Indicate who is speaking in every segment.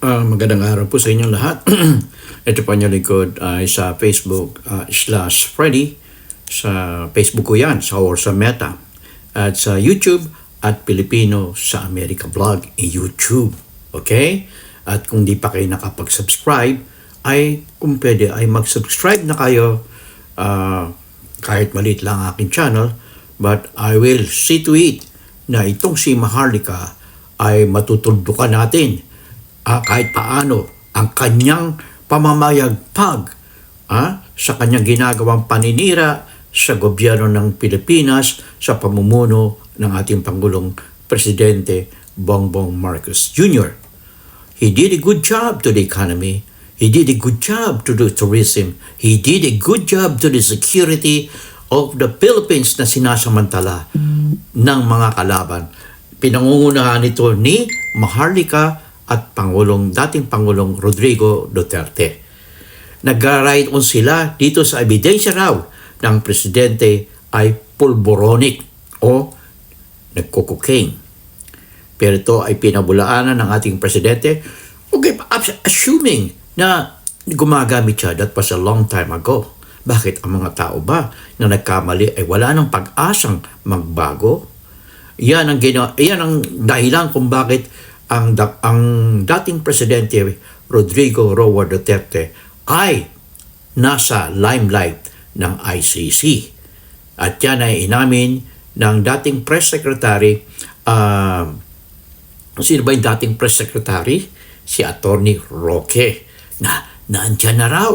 Speaker 1: Ah, magandang araw po sa inyong lahat. Ito po niyo likod ay sa Facebook ah, slash Freddy. Sa Facebook ko yan, sa or sa Meta. At sa YouTube at Pilipino sa America Vlog YouTube. Okay? At kung di pa kayo nakapag-subscribe, ay kung pwede ay mag-subscribe na kayo ah, kahit maliit lang ang aking channel. But I will see to it na itong si Maharlika ay matutuldukan natin ah, kahit paano ang kanyang pamamayagpag ah, sa kanyang ginagawang paninira sa gobyerno ng Pilipinas sa pamumuno ng ating Pangulong Presidente Bongbong Marcos Jr. He did a good job to the economy. He did a good job to the tourism. He did a good job to the security of the Philippines na sinasamantala ng mga kalaban. Pinangungunahan nito ni Maharlika at Pangulong, dating Pangulong Rodrigo Duterte. Nag-ride on sila dito sa ebidensya raw ng presidente ay pulboronic o nagko-cocaine. Pero ito ay pinabulaanan ng ating presidente. Okay, assuming na gumagamit siya, that was a long time ago. Bakit ang mga tao ba na nagkamali ay wala ng pag-asang magbago? Yan ang, gina- yan ang dahilan kung bakit ang, da- ang dating presidente Rodrigo Roa Duterte ay nasa limelight ng ICC. At yan ay inamin ng dating press secretary ah, Sino ba yung dating press secretary? Si Attorney Roque na naandyan na raw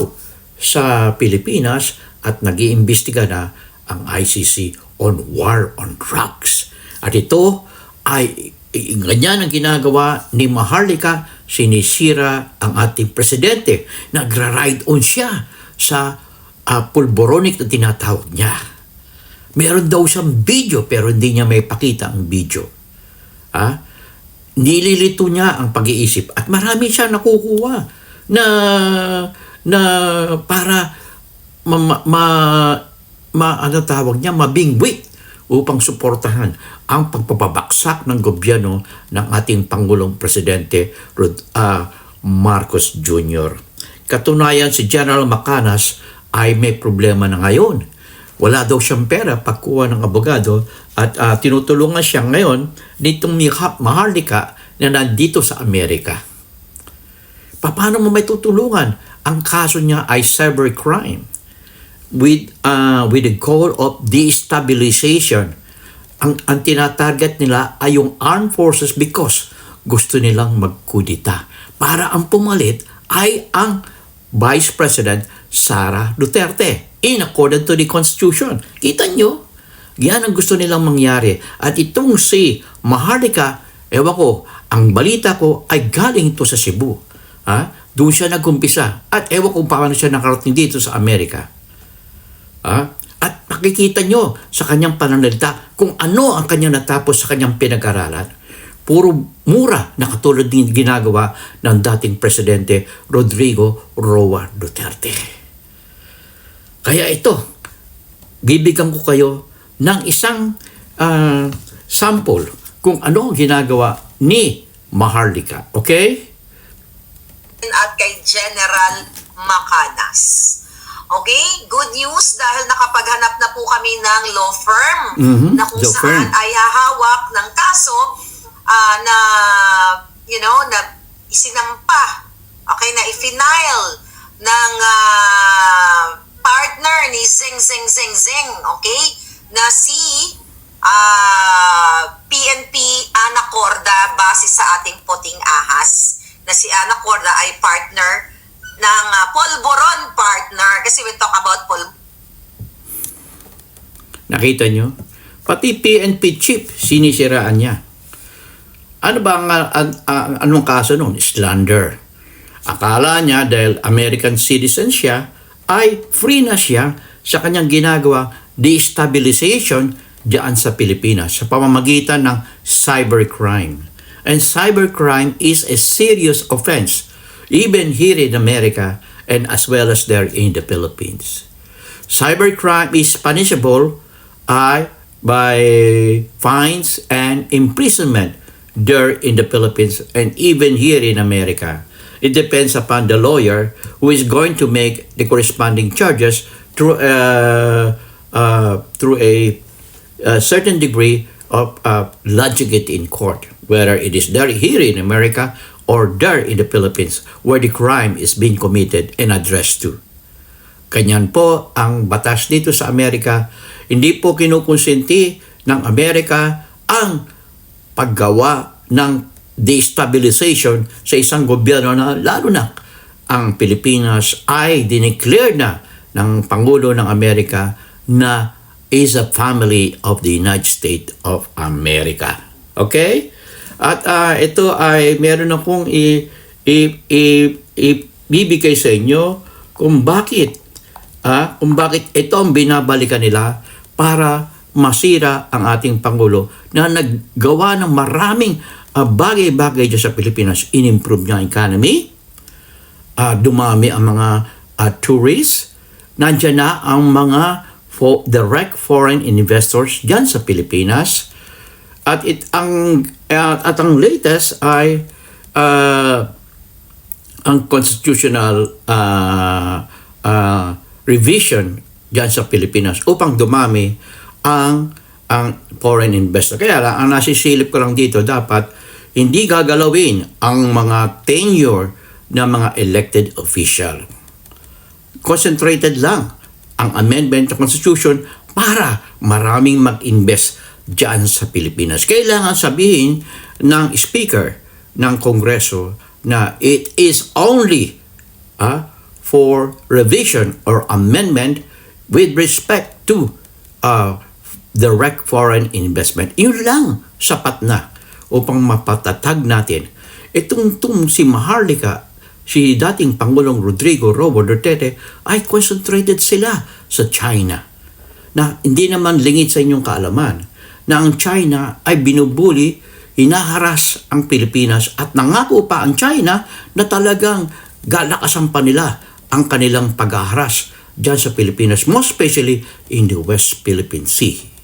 Speaker 1: sa Pilipinas at nag-iimbestiga na ang ICC on war on drugs. At ito ay i- ganyan ang ginagawa ni Maharlika, sinisira ang ating presidente. Nagra-ride on siya sa uh, pulboronic na tinatawag niya. Meron daw siyang video pero hindi niya may pakita ang video. Ha? nililito niya ang pag-iisip at marami siya nakukuha na na para ma, ma, ma- ma- ano tawag niya mabingwit upang suportahan ang pagpapabaksak ng gobyerno ng ating Pangulong Presidente Rod, ah, Marcos Jr. Katunayan si General Macanas ay may problema na ngayon wala daw siyang pera pagkuha ng abogado at ah, tinutulungan siya ngayon nitong Maharlika na nandito sa Amerika. Pa- Paano mo may tutulungan? Ang kaso niya ay cybercrime with uh, with the goal of destabilization. Ang, ang tinatarget nila ay yung armed forces because gusto nilang magkudita. Para ang pumalit ay ang Vice President Sara Duterte in accordance to the Constitution. Kita nyo? Yan ang gusto nilang mangyari. At itong si Maharlika, ewan ko, ang balita ko ay galing ito sa Cebu. Ha? Doon siya nagkumpisa. At ewan ko paano siya nakarating dito sa Amerika. Ha? At makikita nyo sa kanyang pananalita kung ano ang kanyang natapos sa kanyang pinag-aralan. Puro mura na katulad din ginagawa ng dating presidente Rodrigo Roa Duterte. Kaya ito, bibigyan ko kayo ng isang ah, sample kung ano ang ginagawa ni Maharlika. Okay?
Speaker 2: at kay General Macanas. Okay, good news dahil nakapaghanap na po kami ng law firm
Speaker 1: Mhm,
Speaker 2: na kung
Speaker 1: law
Speaker 2: saan
Speaker 1: firm.
Speaker 2: ay hahawak ng kaso ah, na you know na isinampa okay na i-final ng ah, partner ni Zing Zing Zing Zing okay na si ah, PNP Anacorda base sa ating puting ahas na si Anacorda ay partner ng ah, Polvoron partner kasi we talk about Pol
Speaker 1: Nakita nyo? Pati PNP chief, sinisiraan niya. Ano ba ang, ang, ang- anong kaso nun? Slander. Akala niya dahil American citizen siya, ay free na siya sa kanyang ginagawa destabilization diyan sa Pilipinas sa pamamagitan ng cybercrime. And cybercrime is a serious offense even here in America and as well as there in the Philippines. Cybercrime is punishable uh, by fines and imprisonment there in the Philippines and even here in America. It depends upon the lawyer who is going to make the corresponding charges through uh, uh, through a, a certain degree of uh, it in court, whether it is there here in America or there in the Philippines, where the crime is being committed and addressed to. Ganyan po ang batas dito sa Amerika. Hindi po kinukonsenti ng Amerika ang paggawa ng destabilization sa isang gobyerno na lalo na ang Pilipinas ay dineclare na ng Pangulo ng Amerika na is a family of the United States of America. Okay? At ah, ito ay meron akong i, i, i, ibibigay sa inyo kung bakit ah, kung bakit ito ang binabalikan nila para masira ang ating Pangulo na naggawa ng maraming ah, bagay-bagay dyan sa Pilipinas. In-improve niya ang economy, ah, dumami ang mga ah, tourists, nandiyan na ang mga fo- direct foreign investors dyan sa Pilipinas. At it ang at, at ang latest ay ah, ang constitutional ah, ah, revision diyan sa Pilipinas upang dumami ang ang foreign investor. Kaya lang, ang nasisilip ko lang dito dapat hindi gagalawin ang mga tenure ng mga elected official. Concentrated lang ang amendment ng Constitution para maraming mag-invest dyan sa Pilipinas. Kailangan sabihin ng Speaker ng Kongreso na it is only ah, for revision or amendment with respect to uh, direct foreign investment. Yun lang, sapat na upang mapatatag natin. Itong tung si Maharlika, si dating Pangulong Rodrigo Robo Duterte, ay concentrated sila sa China. Na hindi naman lingid sa inyong kaalaman na ang China ay binubuli, hinaharas ang Pilipinas at nangako pa ang China na talagang galakasan pa nila ang kanilang paghaharas dyan sa Pilipinas, most especially in the West Philippine Sea.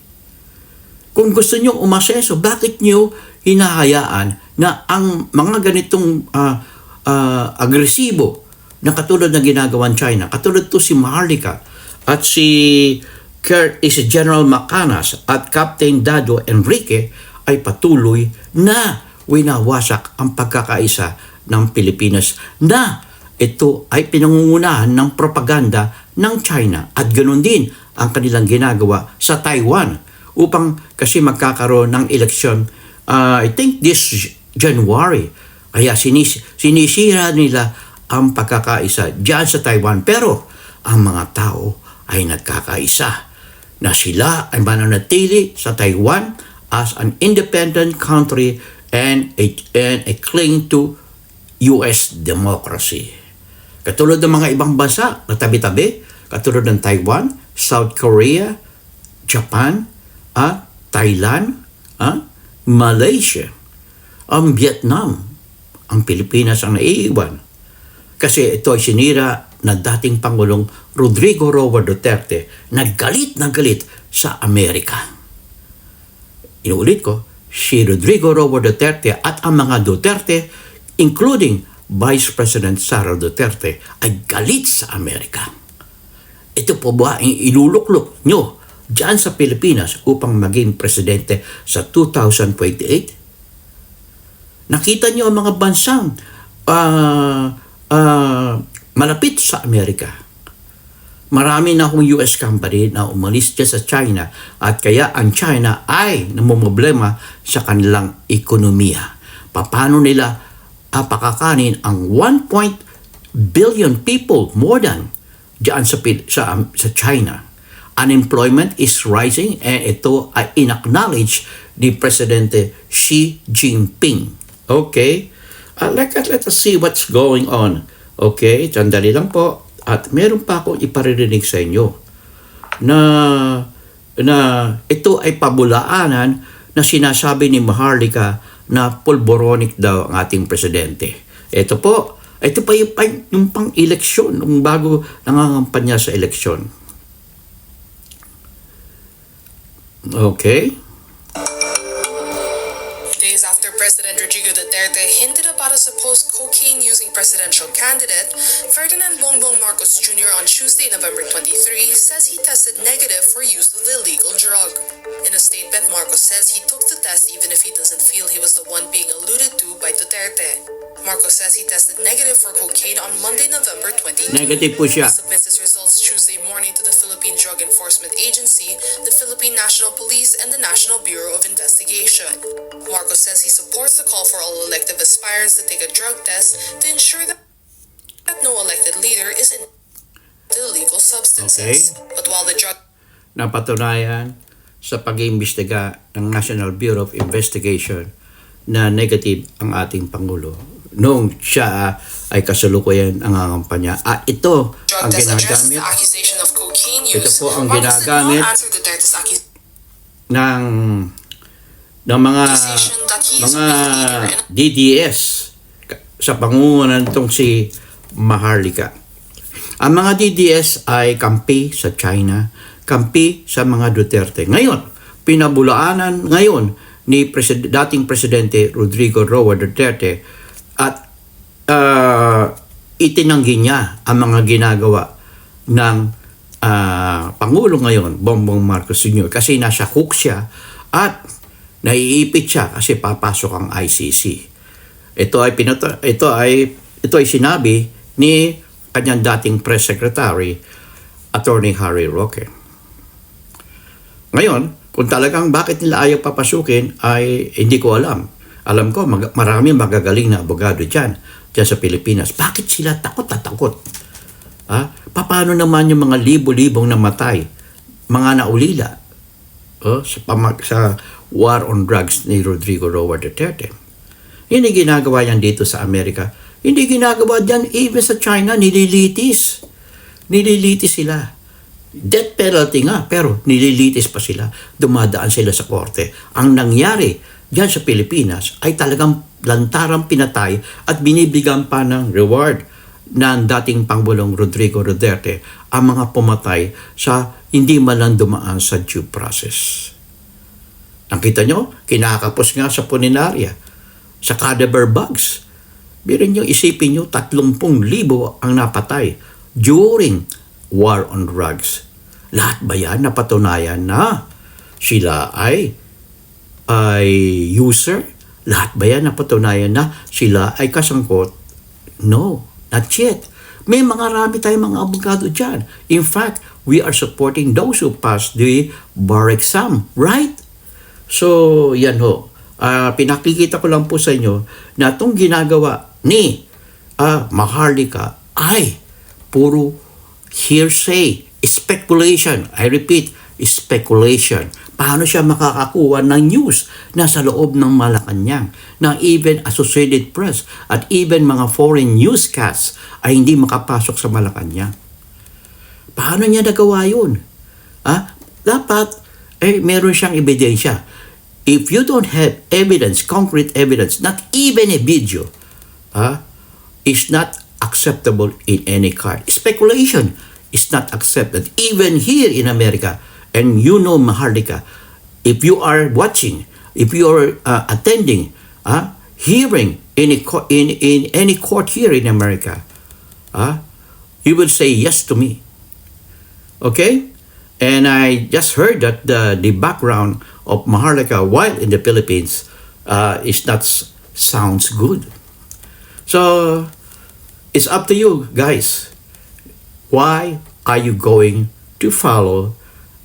Speaker 1: Kung gusto nyo umaseso, bakit nyo hinahayaan na ang mga ganitong ah, ah, agresibo na katulad ng ginagawa ng China, katulad to si Maharlika at si Kurt is General Macanas at Captain Dado Enrique ay patuloy na winawasak ang pagkakaisa ng Pilipinas na ito ay pinangungunahan ng propaganda ng China. At ganoon din ang kanilang ginagawa sa Taiwan upang kasi magkakaroon ng eleksyon uh, I think this January. Kaya sinis, sinisira nila ang pagkakaisa diyan sa Taiwan. Pero ang mga tao ay nagkakaisa na sila ay mananatili sa Taiwan as an independent country and a, and a cling to US democracy. Katulad ng mga ibang bansa na tabi-tabi, katulad ng Taiwan, South Korea, Japan, ah, Thailand, ah, Malaysia, ang Vietnam, ang Pilipinas ang naiiwan. Kasi ito ay sinira na dating Pangulong Rodrigo Roa Duterte na galit na galit sa Amerika. Inuulit ko, si Rodrigo Roa Duterte at ang mga Duterte, including Vice President Sara Duterte, ay galit sa Amerika. Ito po ba ang iluluklok nyo dyan sa Pilipinas upang maging presidente sa 2028? Nakita nyo ang mga bansang ah, ah, malapit sa Amerika. Marami na akong US company na umalis dyan sa China at kaya ang China ay namumblema sa kanilang ekonomiya. Paano nila ah, pakakanin ang 1. billion people more than dyan sa, sa, um, sa China. Unemployment is rising and ito ay inacknowledge ni Presidente Xi Jinping. Okay? Uh, let, let us see what's going on. Okay? Sandali lang po. At meron pa akong iparirinig sa inyo na na ito ay pabulaanan na sinasabi ni Maharlika na pulboronic daw ang ating presidente. Ito po, ito pa yung, yung pang-eleksyon, nung bago nangangampanya sa eleksyon. Okay?
Speaker 3: President Rodrigo Duterte hinted about a supposed cocaine using presidential candidate, Ferdinand Bongbong Marcos Jr. on Tuesday, November 23, says he tested negative for use of the illegal drug. In a statement, Marcos says he took the test even if he doesn't feel he was the one being alluded to by Duterte. Marcos says he tested negative for cocaine on Monday, November 22.
Speaker 1: Negative po siya.
Speaker 3: He submits his results Tuesday morning to the Philippine Drug Enforcement Agency, the Philippine National Police, and the National Bureau of Investigation. Marcos says he supports the call for all elective aspirants to take a drug test to ensure that that no elected leader is in illegal substances. Okay. But while the drug
Speaker 1: napatunayan sa pag-iimbestiga ng National Bureau of Investigation na negative ang ating Pangulo noong siya ay kasalukuyan ang nangangampanya. At ito
Speaker 3: drug
Speaker 1: ang ginagamit Ito po ang ginagamit ng ng mga mga DDS sa pangungunan nitong si Maharlika. Ang mga DDS ay kampi sa China, kampi sa mga Duterte. Ngayon, pinabulaanan ngayon ni presid- dating presidente Rodrigo Roa Duterte at ah, itinanggi niya ang mga ginagawa ng ah, Pangulo ngayon, Bongbong Marcos Sr. kasi nasa hook siya at naiipit siya kasi papasok ang ICC. Ito ay pinata ito ay ito ay sinabi ni kanyang dating press secretary Attorney Harry Roque. Ngayon, kung talagang bakit nila ayaw papasukin ay hindi ko alam. Alam ko mag- marami magagaling na abogado diyan diyan sa Pilipinas. Bakit sila takot at takot? Ha? Paano naman yung mga libo-libong namatay, mga naulila oh, sa, pamag- sa war on drugs ni Rodrigo Roa Duterte? Hindi ginagawa yan dito sa Amerika. Hindi ginagawa dyan even sa China, nililitis. Nililitis sila. Death penalty nga, pero nililitis pa sila. Dumadaan sila sa korte. Ang nangyari dyan sa Pilipinas ay talagang lantarang pinatay at binibigyan pa ng reward ng dating Pangulong Rodrigo Duterte ang mga pumatay sa hindi man lang dumaan sa due process. Nakita nyo, kinakapos nga sa puninarya, sa cadaver bags. Birin nyo, isipin nyo, 30,000 ang napatay during war on drugs. Lahat ba yan napatunayan na sila ay ay user? Lahat ba yan napatunayan na sila ay kasangkot? No, not yet. May mga rami tayong mga abogado dyan. In fact, we are supporting those who pass the bar exam, right? So, yan ho. Ah, pinakikita ko lang po sa inyo na itong ginagawa ni ah, Maharlika ay puro hearsay, speculation. I repeat, speculation. Paano siya makakakuha ng news na sa loob ng Malacanang na even Associated Press at even mga foreign newscasts ay hindi makapasok sa Malacanang? Paano niya nagawa yun? Ah, dapat eh meron siyang ebidensya. If you don't have evidence, concrete evidence, not even a video, ah, is not acceptable in any court. Speculation is not accepted even here in America. And you know, Maharlika, if you are watching, if you are uh, attending, ah, hearing in, a, in, in any court here in America, ah, you will say yes to me. Okay? And I just heard that the, the background of Maharlika while in the Philippines uh, is not sounds good. So it's up to you guys. Why are you going to follow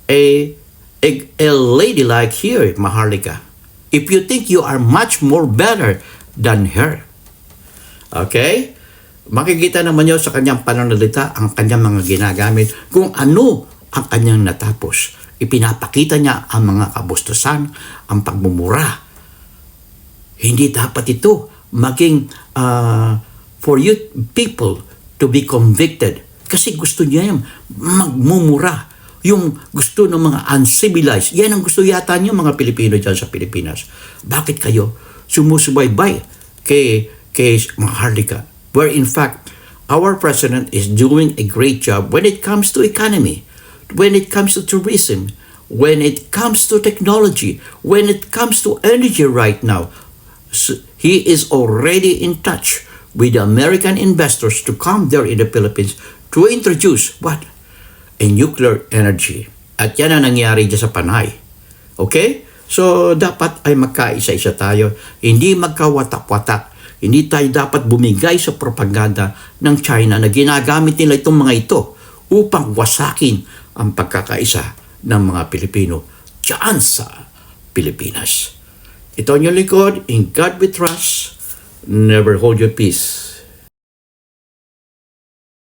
Speaker 1: a, a, a lady like here, Maharlika? If you think you are much more better than her. Okay? Makikita naman nyo sa kanyang pananalita ang kanyang mga ginagamit kung ano ang kanyang natapos. Ipinapakita niya ang mga kabustusan, ang pagmumura. Hindi dapat ito maging ah, for you people to be convicted. Kasi gusto niya yung magmumura. Yung gusto ng mga uncivilized. Yan ang gusto yata niyo mga Pilipino dyan sa Pilipinas. Bakit kayo sumusubaybay kay, kay Maharlika? Where in fact, our president is doing a great job when it comes to economy, when it comes to tourism, when it comes to technology, when it comes to energy right now. s- he is already in touch with American investors to come there in the Philippines to introduce what? A nuclear energy. At yan ang nangyari dyan sa Panay. Okay? So, dapat ay magkaisa-isa tayo. Hindi magkawatak-watak. Hindi tayo dapat bumigay sa propaganda ng China na ginagamit nila itong mga ito upang wasakin ang pagkakaisa ng mga Pilipino dyan sa Pilipinas. Ito ang inyong likod. In God we trust. Never hold your peace.